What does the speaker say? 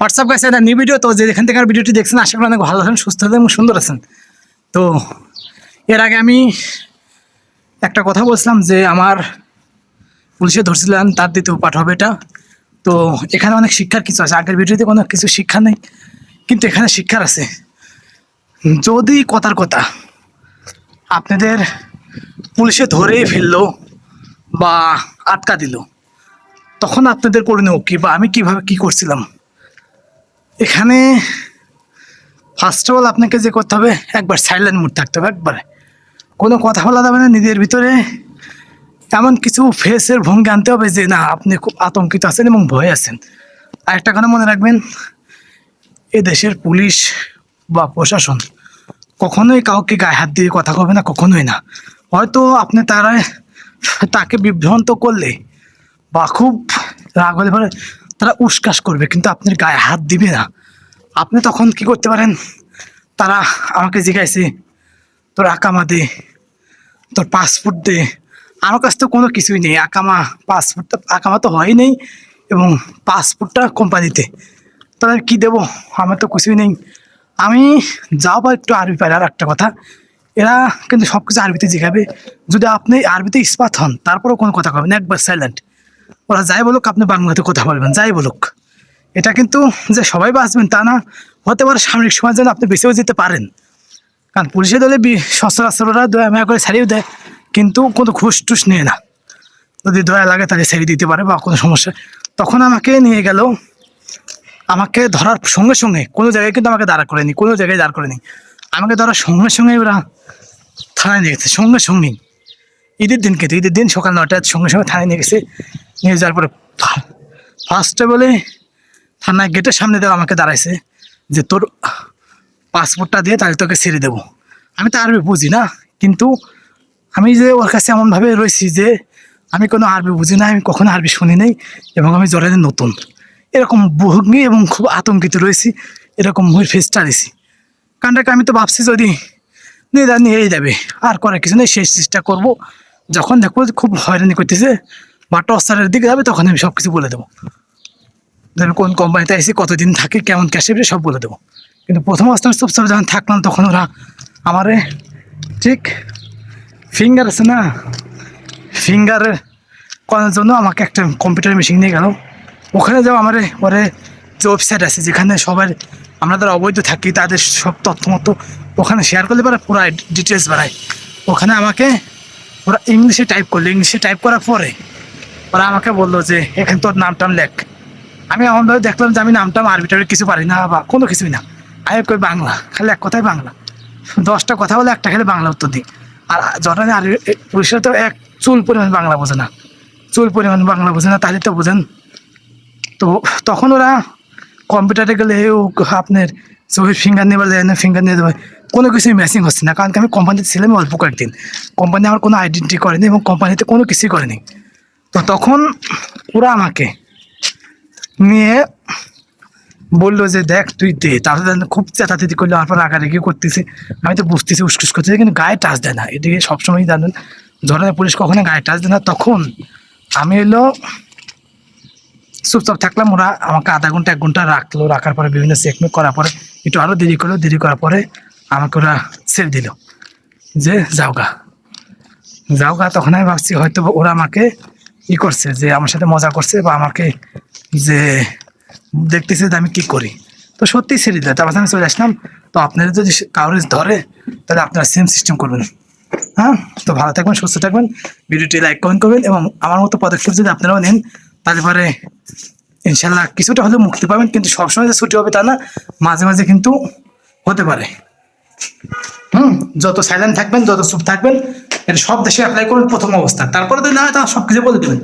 WhatsApp গাইছে এটা new video তো যেখান থেকে ভিডিওটি দেখছেন, আশা করি অনেক ভালো আছেন, সুস্থ আছেন এবং সুন্দর আছেন। তো এর আগে আমি একটা কথা বলছিলাম যে আমার পুলিশে ধরছিলেন, তার দ্বিতীয় পাঠ হবে এটা। তো এখানে অনেক শিক্ষার কিছু আছে, আগের ভিডিওতে কোনো কিছু শিক্ষা নেই, কিন্তু এখানে শিক্ষার আছে। যদি কথার কথা আপনাদের পুলিশে ধরেই ফেলল বা আটকা দিল, তখন আপনাদের করণীয় কি বা আমি কীভাবে কি করছিলাম? এখানে ফার্স্ট অফ অল আপনাকে যে করতে হবে, একবার সাইলেন্ট মুড থাকতে হবে, একবারে। কোনো কথা বলা যাবে না নিজের ভিতরে। এমন কিছু ফেসের ভঙ্গি আনতে হবে যে, না, আপনি খুব আতঙ্কিত আছেন এবং ভয়ে আছেন। আর একটা কথা মনে রাখবেন এ দেশের পুলিশ বা প্রশাসন কখনোই কাউকে গায়ে হাত দিয়ে কথা কবে না, কখনোই না। হয়তো আপনি তারা, তাকে বিভ্রান্ত করলে বা খুব রাগ হলে পরে তারা উস্কাস করবে, কিন্তু আপনার গায়ে হাত দিবে না। আপনি তখন কি করতে পারেন? তারা আমাকে জিজ্ঞাসে, তোর আকামা দে, তোর পাসপোর্ট দে। আমার কাছে তো কোনো কিছুই নেই। আকামা পাসপোর্টটা আকামা তো হয় নেই এবং পাসপোর্টটা কোম্পানিতে। তাদের কি দেবো? আমার তো কিছুই নেই। আমি যাও বা একটু আরবি পারি আর একটা কথা। এরা কিন্তু সব কিছু আরবিতে জিজ্ঞাবে যদি আপনি আরবিতে ইস্পাত হন, তারপরেও কোনো কথা কবেন একবার সাইলেন্ট ওরা যাই বলুক, আপনি বাংলাতে কথা বলবেন, যাই বলুক। এটা কিন্তু যে সবাই বাঁচবেন তা না, হতে পারে সামরিক সমাজ যেন আপনি বেঁচেও যেতে পারেন। কারণ পুলিশের দলে সচরাচররা দয়া, মায়া করে ছাড়িয়ে দেয়, কিন্তু কোনো ঘুষ টুস নেয় না। যদি দয়া লাগে তাহলে ছেড়ে দিতে পারে বা কোনো সমস্যা। তখন আমাকে নিয়ে গেল, আমাকে ধরার সঙ্গে সঙ্গে, কোনো জায়গায় কিন্তু আমাকে দাঁড়া করেনি, কোনো জায়গায় দাঁড় করেনি। আমাকে ধরার সঙ্গে সঙ্গে ওরা থানায় নিয়ে গেছে, সঙ্গে সঙ্গেই ঈদের দিন কিন্তু ঈদের দিন সকাল নটার সঙ্গে সঙ্গে থানায় নিয়ে গেছে। নিয়ে যাওয়ার পরে ফার্স্টে বলে, থানায় গেটের সামনে দেওয়া আমাকে দাঁড়াইছে, যে তোর পাসপোর্টটা দিয়ে তাহলে তোকে ছেড়ে দেবো। আমি তো আরবি বুঝি না, কিন্তু আমি যে ওর কাছে এমনভাবে রয়েছি যে আমি কোনো আরবি বুঝি না, আমি কখনো আরবি শুনি নাই এবং আমি জরাতে নতুন। এরকম ভঙ্গি এবং খুব আতঙ্কিত রয়েছি, এরকম মুই ফেসটা দিছি কারণটাকে আমি তো ভাবছি যদি নিয়ে নিয়েই যাবে, আর করার কিছু নেই, শেষ চেষ্টা করব। যখন দেখব খুব হয়রানি করতেছে বা টর্চারের দিকে যাবে, তখন আমি সব কিছু বলে দেবো। ধরেন কোন কোম্পানিতে এসে কতদিন থাকে, কেমন ক্যাশে সব বলে দেবো। কিন্তু প্রথম অবস্থায় চুপচাপ যখন থাকলাম, তখন ওরা আমারে ঠিক ফিঙ্গার আছে না ফিঙ্গার করার জন্য আমাকে একটা কম্পিউটার মেশিন নিয়ে গেল। ওখানে যাও আমার, ওরে যে ওয়েবসাইট আছে, যেখানে সবার আমরা যারা অবৈধ থাকি, তাদের সব তথ্য মতো ওখানে শেয়ার করলে পারে, পুরো ডিটেলস বাড়ায়। ওখানে আমাকে ওরা ইংলিশে টাইপ করল। ইংলিশে টাইপ করার পরে ওরা আমাকে বলল যে, এখানে তোর নাম টাম লেখ। আমি এমনভাবে দেখলাম যে আমি নামটাম আরবি টারবি কিছু পারি না। বা কোনো কিছুই না। আমি কই বাংলা, খালি এক কথাই বাংলা। দশটা কথা বলে একটা খালি বাংলা উত্তর দিই। আর যখন আর পুলিশরা তো এক চুল পরিমাণ বাংলা বোঝে না। চুল পরিমাণ বাংলা বোঝে না, তাহলে তো বোঝেন। তো তখন ওরা কম্পিউটারে গেলে আপনার চোখের ফিঙ্গার নেবার যায় না ফিঙ্গার নিয়ে দেবে। কোনো কিছুই ম্যাচিং হচ্ছে না, কারণ আমি কোম্পানিতে ছিলাম অল্প কয়েকদিন। কোম্পানি আমার কোনো আইডেন্টি করেনি এবং কোম্পানিতে কোনো কিছুই করেনি। তো তখন ওরা আমাকে নিয়ে বলল যে, দেখ, তুই দে। তাহলে তো খুব চেতাচেতি করল তারপর রাগারাগি করতেছে। আমি তো বুঝতেছি উসকুস করতেছি, কিন্তু গায়ে টাচ দেয় না। এদিকে সবসময় জানেন ধরনের পুলিশ কখনো গায়ে টাচ দেয় না, তখন আমি এলো, চুপচাপ থাকলাম। ওরা আমাকে আধা ঘণ্টা, এক ঘণ্টা রাখল। রাখার পরে বিভিন্ন চেকমেক করার পরে, একটু আরও দেরি করল, দেরি করার পরে আমাকে ওরা ছেড়ে দিল। যে, যাও গা। যাও গা, তখন আমি ভাবছি হয়তো ওরা আমাকে ই করছে, যে আমার সাথে মজা করছে বা আমাকে যে দেখতেছে যে আমি কি করি। তো সত্যি ছেড়ে দিলে তারপর আমি চলে আসলাম। তো আপনারা যদি কাউরে ধরে, তাহলে আপনারা সেম সিস্টেম করবেন। হ্যাঁ? তো ভালো থাকবেন, সুস্থ থাকবেন। ভিডিওটি লাইক কমেন্ট করবেন এবং আমার মতো পদক্ষেপ যদি আপনারাও নেন, তাহলে পরে ইনশাল্লাহ কিছুটা হলেও মুক্তি পাবেন। কিন্তু সবসময় যে ছুটি হবে তা না, মাঝে মাঝে কিন্তু হতে পারে। হুম? যত সাইলেন্ট থাকবেন যত চুপ থাকবেন। এটা সব দেশে অ্যাপ্লাই করুন প্রথম অবস্থা। তারপরে তো না হয় তা সব কিছু বলে দেবেন।